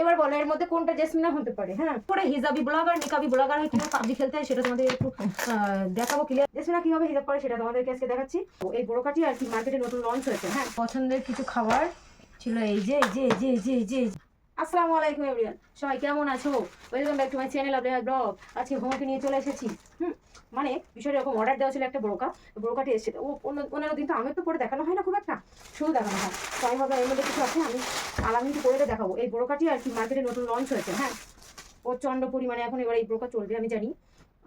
এবার বলো, এর মধ্যে কোনটা জেসমিনা হতে পারে? হ্যাঁ পরে হিজাবি ব্লগার, নিকাবি ব্লগার হয়ে কীভাবে পাবজি খেলতে হয় সেটা তোমাদের একটু দেখাবো ক্লিয়ার জেসমিনা কীভাবে হিজাব করে সেটা তোমাদেরকে আজকে দেখাচ্ছি। এই ব্রোকাটি আর কি মার্কেটে নতুন লঞ্চ হয়েছে হ্যাঁ। পছন্দের কিছু খাবার ছিল এই যে এই যে এই যে এই যে এই যে আসসালামু আলাইকুম এভরিওয়ান সবাই কেমন আছো? Welcome back to my channel আপনি ব্লগ আজকে হোমওয়ার্কে নিয়ে চলে এসেছি। হুম মানে বিষয়টা এরকম অর্ডার দেওয়া ছিল একটা ব্রোকা ব্রোকাটি এসেছে তো ও, অন্য দিন তো আমি তো পরে দেখানো হয় না খুব একটা, শুধু দেখানো হয়। তো আমি ভাবলাম, এর মধ্যে কিছু আছে? আমি আলামিনকে করে দেখাবো। এই ব্রোকাটি আর কি মার্কেটে নতুন লঞ্চ হয়েছে হ্যাঁ? প্রচণ্ড পরিমাণে এখন এবার এই ব্রোকা চলবে, আমি জানি।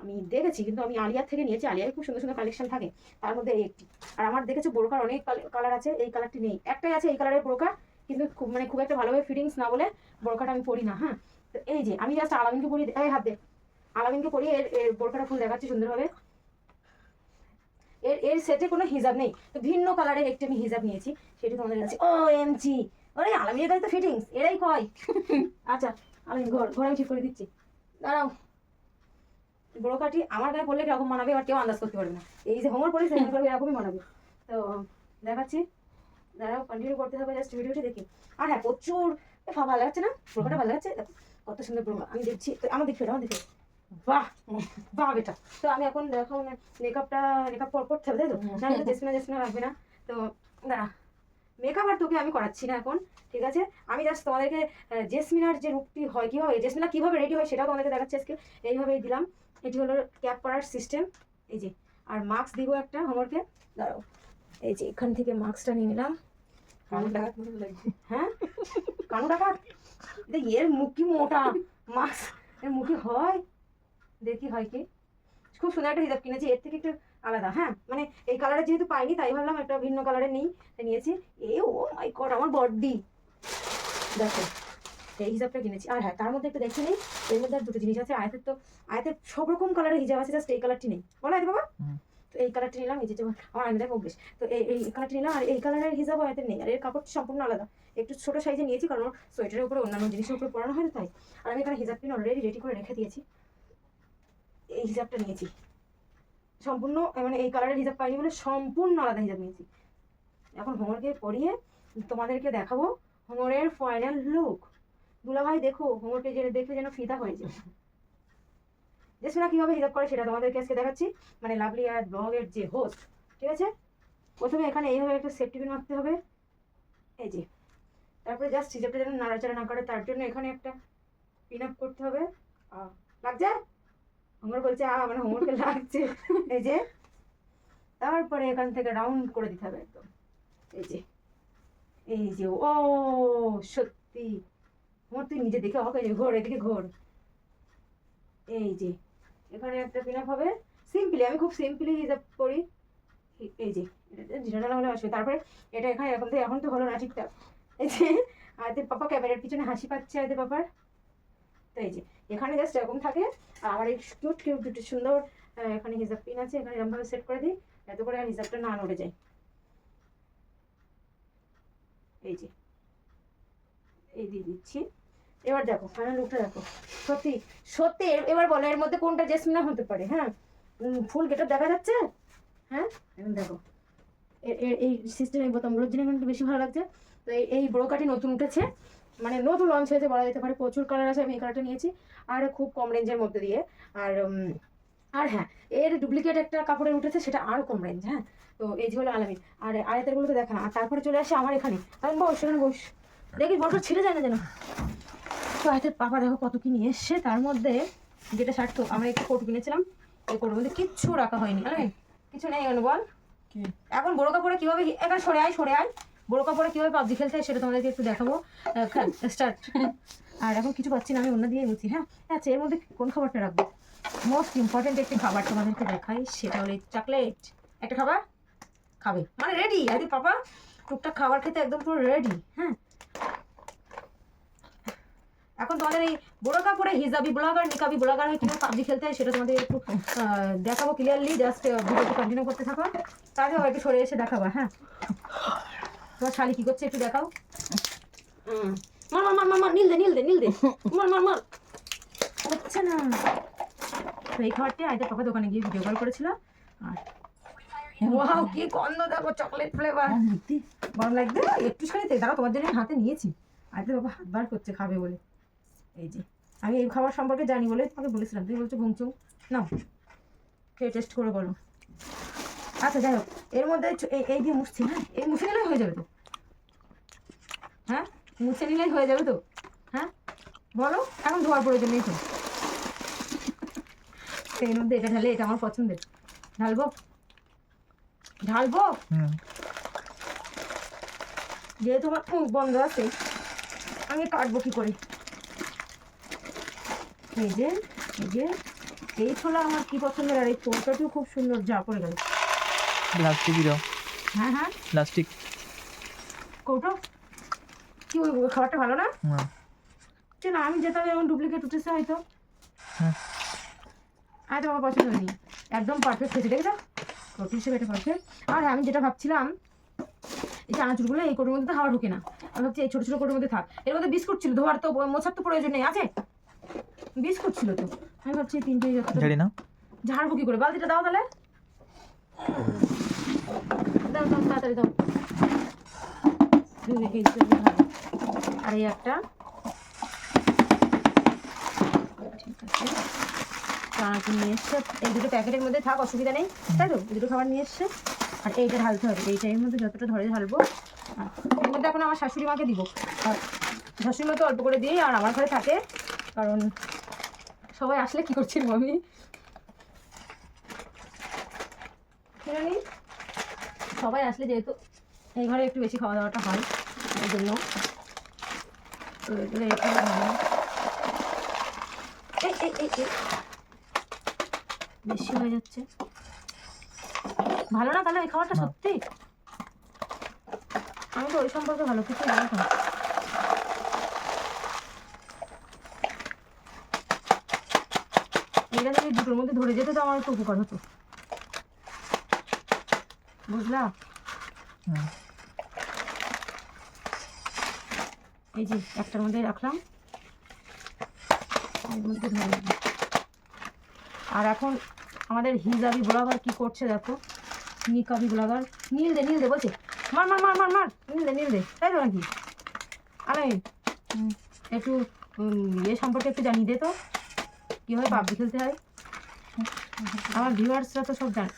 আমি দেখেছি, কিন্তু আমি আলিয়ার থেকে নিয়েছি। আলিয়ায় খুব সুন্দর সুন্দর কালেকশন থাকে। তার মধ্যে এই একটি। আর আমার দেখেছি ব্রোকার অনেক কালার আছে, এই কালারটি নেই। একটাই আছে এই কালারের ব্রোকা কিন্তু খুব মানে খুব একটা ভালোভাবে ফিটিংস না বলে বোরকাটা আমি পরি না হ্যাঁ? তো এই যে, আমি জাস্ট আলামিনকে পরি এই হাত দে। এর এর বোরকাটা ফুল দেখাচ্ছি সুন্দরভাবে। এর এর সেটে কোনো হিজাব নেই। তো ভিন্ন কালারের একটি আমি হিজাব নিয়েছি, সেটি তোমাদের কাছে ও এম জি ওরে কাছে তো ফিটিংস এরাই কয়। আচ্ছা ঘর ঘর আমি ঠিক করে দিচ্ছি। দাঁড়াও। বোরকাটি আমার গায়ে পড়লে কীরকম মানাবে আর কেউ আন্দাজ করতে পারবে না। এই যে হোমর পড়েছে এরকমই মানাবে। তো দেখাচ্ছি। দাঁড়াও কন্টিনিউ করতে হবে জাস্ট ভিডিওটি দেখি। আর হ্যাঁ প্রচুর ভালো লাগছে না? ব্রোকাটা ভালো লাগছে? কত সুন্দর ব্রোকা আমি দেখছি আমার দেখি আমার দেখি। বাহ বাহ বেটা। তো আমি এখন দেখো মেকআপটা মেকআপ করতে হবে তাই তো? না জেসমিনা জেসমিনা লাগবে না। তো দাঁড়া মেকআপ আর তোকে আমি করাচ্ছি না এখন ঠিক আছে? আমি জাস্ট তোমাদেরকে জেসমিনার যে রূপটি হয় কীভাবে জেসমিনা কীভাবে রেডি হয় সেটাও তোমাদেরকে দেখাচ্ছি আজকে। এইভাবেই দিলাম। এটি হলো ক্যাপ করার সিস্টেম এই যে আর মাস্ক দিব একটা হোমওয়ার্কে দাঁড়াও এই যে এখান থেকে মাস্কটা নিয়ে নিলাম। হ্যাঁ? কানু ডাকাত এর মুখ কি মোটা? মাছ এর মুখে হয়? দেখি হয় কি। খুব সুন্দর একটা হিজাব কিনেছি এর থেকে একটু আলাদা হ্যাঁ? মানে এই কালারের যেহেতু পাইনি তাই ভাবলাম একটা ভিন্ন কালারের নেই তাই নিয়েছি। এ ও মাই গড আমার বডি দেখো এই হিসাবটা কিনেছি। আর হ্যাঁ তার মধ্যে একটু দেখি নেই এর মধ্যে আর দুটো জিনিস আছে আয়তের তো আয়তের সব রকম কালারের হিজাব আছে জাস্ট এই কালারটি নেই। বলো আয়তে বাবা। তো এই কালারটি নিলাম এই যে আমার আয়না দেখো বেশ। তো এই এই কালারটি নিলাম আর এই কালারের হিসাব আয়তের নেই আর এর কাপড় সম্পূর্ণ আলাদা। একটু ছোট সাইজে নিয়েছি কারণ সোয়েটারের উপরে অন্যান্য জিনিসের উপরে পরানো হয় না তাই। আর আমি এখানে হিজাব পিন অলরেডি রেডি করে রেখে দিয়েছি। এই হিজাবটা নিয়েছি। সম্পূর্ণ মানে এই কালারের হিজাব পাইনি বলে সম্পূর্ণ আলাদা হিজাব নিয়েছি। এখন হোমরকে পড়িয়ে তোমাদেরকে দেখাবো হোমওয়ার্কের ফাইনাল লুক দুলাভাই, দেখো হোমরকে যে দেখে যেন ফিদা হয়ে যায়। জেসমিনা কীভাবে হিসাব করে সেটা তোমাদেরকে আজকে দেখাচ্ছি। মানে লাভলি আর ব্লগের যে হোস্ট ঠিক আছে? প্রথমে এখানে এইভাবে একটা সেফটি পিন মারতে হবে। এই যে, তারপরে জাস্ট হিজাবটা যেন নাড়াচাড়া না করে, তার জন্য এখানে একটা পিন আপ করতে হবে। লাগছে? হোমওয়ার্ক বলছে আ মানে হোমওয়ার্কে লাগছে। এই যে, তারপরে এখান থেকে রাউন্ড করে দিতে হবে একদম। এই যে এই যে, ও, সত্যি। আমার তুই নিজে দেখে হয়ে ঘোর, এদিকে ঘোর। এই যে, এখানে একটা পিন আপ হবে। সিম্পলি আমি খুব সিম্পলি হিসাব করি। এই- যে না হলে আসবে। তারপরে এটা এখানে এখন তো এখন তো হলো না ঠিকঠাক। এই যে আয়তের পাপা ক্যামেরার পিছনে হাসি পাচ্ছে আয়তের পাপার। তো এই যে, এখানে জাস্ট এরকম থাকে, আর আমার এই কিউট কিউট সুন্দর এখানে হিসাব পিন আছে, এখানে এরকমভাবে সেট করে দিই, এত করে আর হিসাবটা না নড়ে যায়। এই যে, এই দিয়ে দিচ্ছি। এবার দেখো ফাইনাল লুকটা দেখো। সত্যি সত্যি এবার বলো, এর মধ্যে কোনটা জেসমিনা হতে পারে হ্যাঁ? ফুল গেটআপ দেখা যাচ্ছে? হ্যাঁ? এখন দেখো এই সিস্টেম এই বোতামগুলোর জন্য এখন একটু বেশি ভালো লাগছে। তো এই এই ব্রোকাটি নতুন উঠেছে। মানে নতুন লঞ্চ হয়েছে বলা যেতে পারে প্রচুর কালার আছে আমি এই কালারটা নিয়েছি আর খুব কম রেঞ্জের মধ্যে দিয়ে। আর আর হ্যাঁ এর ডুপ্লিকেট একটা কাপড়ের উঠেছে সেটা আরও কম রেঞ্জ হ্যাঁ? তো এই যে হলো আলামিন। আর আয়তেরগুলো তো দেখা না আর তারপরে চলে আসে আমার এখানে। আমি বস সেখানে বস। দেখি বড় ছিঁড়ে যায় না যেন। তো আয়তের পাপা দেখো কত কি নিয়ে এসছে। তার মধ্যে যেটা শার্ট তো আমরা একটু কোট কিনেছিলাম এই কোটের মধ্যে কিচ্ছু রাখা হয়নি। আলামিন কিছু নেই বল? এখন বড় কাপড়ে কীভাবে এখানে সরে আয় সরে আয়। বড় কাপড়ে কীভাবে পাবজি খেলতে হয় সেটা তোমাদেরকে একটু দেখাবো। স্টার্ট আর এখন কিছু পাচ্ছি না, আমি অন্য দিয়ে নিচ্ছি হ্যাঁ? আচ্ছা এর মধ্যে কোন খাবারটা রাখব? মোস্ট ইম্পর্টেন্ট একটি খাবার তোমাদেরকে দেখাই, সেটা হলো চকলেট একটা খাবার খাবে। মানে রেডি আরে পাপা, টুকটাক খাবার খেতে একদম পুরো রেডি হ্যাঁ? এখন তোমাদের এই বড় কাপড়ে হিজাবি ব্লগার, নিকাবি ব্লগার হয়ে কীভাবে পাবজি খেলতে হয় সেটা তোমাদের একটু দেখাবো ক্লিয়ারলি জাস্ট ভিডিওটি কন্টিনিউ করতে থাকো। তাহলে একটু সরে এসে দেখাবো হ্যাঁ? তোমার শালি কি করছে একটু দেখাও। হুম। মার মার মার মার মার নীল দে নীল দে নীল দে। মার মার মার। হচ্ছে না। তো এই খাবারটি আইতে পাপা দোকানে গিয়ে ভিডিও কল করেছিল আর ওয়াও কি গন্ধ দেখো চকলেট ফ্লেভার আমার মূর্তি গরম লাগবে একটু সারিতে দাঁড়াও তোমার জন্য হাতে নিয়েছি। আইতে বাবা হাত বার করছে খাবে বলে। এই যে আমি এই খাবার সম্পর্কে জানি বলে তোমাকে বলেছিলাম। তুমি বলছো ঘুমচুম নাও খেয়ে টেস্ট করে বলো। আচ্ছা যাই হোক। এর মধ্যে এই- দিয়ে মুছছি হ্যাঁ? এই মুছে নিলেই হয়ে যাবে তো। হ্যাঁ? মুছে নিলেই হয়ে যাবে তো? হ্যাঁ? বলো এখন ধোয়ার প্রয়োজন নেই তো? এর মধ্যে এটা ঢালে এটা আমার পছন্দের। ঢালবো? ঢালবো? যেহেতু আমার মুখ বন্ধ আছে আমি কাটবো কি করে? এই যে এই যে এই ছোলা আমার কি পছন্দের? আর এই চৌকাটিও খুব সুন্দর যা পড়ে গেল। প্লাস্টিকই দাও হ্যাঁ হ্যাঁ। প্লাস্টিক কৌটো? কি ওই খাবারটা ভালো না? হুম যে না আমি যেতাম এমন ডুপ্লিকেট উঠেছে হয়তো। হ্যাঁ। তো আমার পছন্দ হয়নি। একদম পারফেক্ট হয়েছে দেখেছ? রুটি হিসেবে এটা পারফেক্ট আর হ্যাঁ, আমি যেটা ভাবছিলাম এই চানাচুরগুলো এই কোটোর মধ্যে তো হাওয়া ঢোকে না। আমি ভাবছি এই ছোটো ছোটো কোটোর মধ্যে থাক। এর মধ্যে বিস্কুট ছিল ধোয়ার তো মোছার তো প্রয়োজন নেই আছে? বিস্কুট ছিল তো। আমি ভাবছি এই তিনটে ঝাড়ি না। ঝাড়বো কি করে? বালতিটা দাও তাহলে। দাও দাও, তাড়াতাড়ি। আর এই একটা? নিয়ে এসছে, এই দুটো প্যাকেটের মধ্যে থাক, অসুবিধা নেই। তাই তো? দুটো খাবার নিয়ে এসছে। আর এইটা ঢালতে হবে। এইটা মধ্যে যতটা ধরে ঢালবো এর মধ্যে এখন আমার শাশুড়ি মাকে দিব। আর শাশুড়ি মাকে অল্প করে দিই, আর আমার ঘরে থাকে। কারণ সবাই আসলে কি করছিল আমি সবাই আসলে যেহেতু এই ঘরে একটু বেশি খাওয়া দাওয়াটা হয় এই জন্য। তো এগুলো ভালো। বেশি হয়ে যাচ্ছে। ভালো না তাহলে এই খাবারটা না। সত্যি? আমি তো ওই সম্পর্কে ভালো কিছু জানি না। এটা যদি দুটোর মধ্যে ধরে যেত তো আমার একটু উপকার হতো। বুঝলা এই যে একটার মধ্যে রাখলাম। মধ্যে আর এখন আমাদের হিজাবি ব্লগার কি করছে দেখো? নিকাবি ব্লগার নীল দে নীল দে বলছে। মার মার মার মার মার। নীল দে নীল দে। তাই তো নাকি? আরে একটু ইয়ে সম্পর্কে একটু জানিয়ে দে তো। কীভাবে পাবজি খেলতে হয়? আমার ভিউয়ার্সরা তো সব জানে।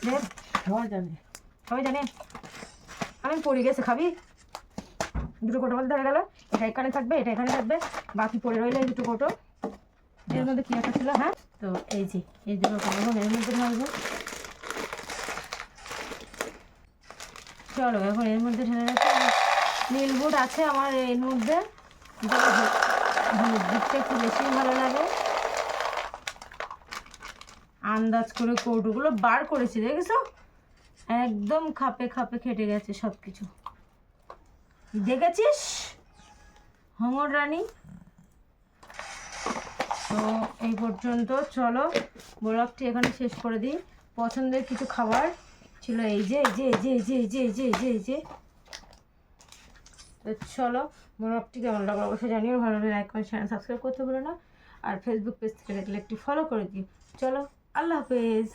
সবাই জানে। সবাই জানে? আমি পড়ে গেছে, খাবি? দুটো কোটো মধ্যে ধরে গেল। এটা এখানে থাকবে, এটা এখানে থাকবে। বাকি পড়ে রইলে দুটো কোটো। এর মধ্যে কি একটা ছিল হ্যাঁ? তো এই যে, এই দুটো এখন এর মধ্যে ঢালবো চলো, এখন এর মধ্যে ঢেলে রাখি নীল বুট আছে আমার এর মধ্যে। বুটটা একটু বেশি ভালো লাগে। আন্দাজ করে কৌটোগুলো বার করেছি, দেখেছ? একদম খাপে খাপে খেটে গেছে সব কিছু দেখেছিস? হঙর রানী? তো এই পর্যন্ত চলো, ব্লগটি এখানে শেষ করে দিই। পছন্দের কিছু খাবার ছিল এই যে এই যে এই যে এই যে এই যে এই যে এই যে এই যে। তো চলো, ব্লগটি কেমন লাগল অবশ্যই জানিও। ভালো লাগলে লাইক কমেন্ট চ্যানেল সাবস্ক্রাইব করতে ভুলো না। আর ফেসবুক পেজ থেকে দেখলে একটি ফলো করে দিও। চলো, আল্লাহ হাফেজ।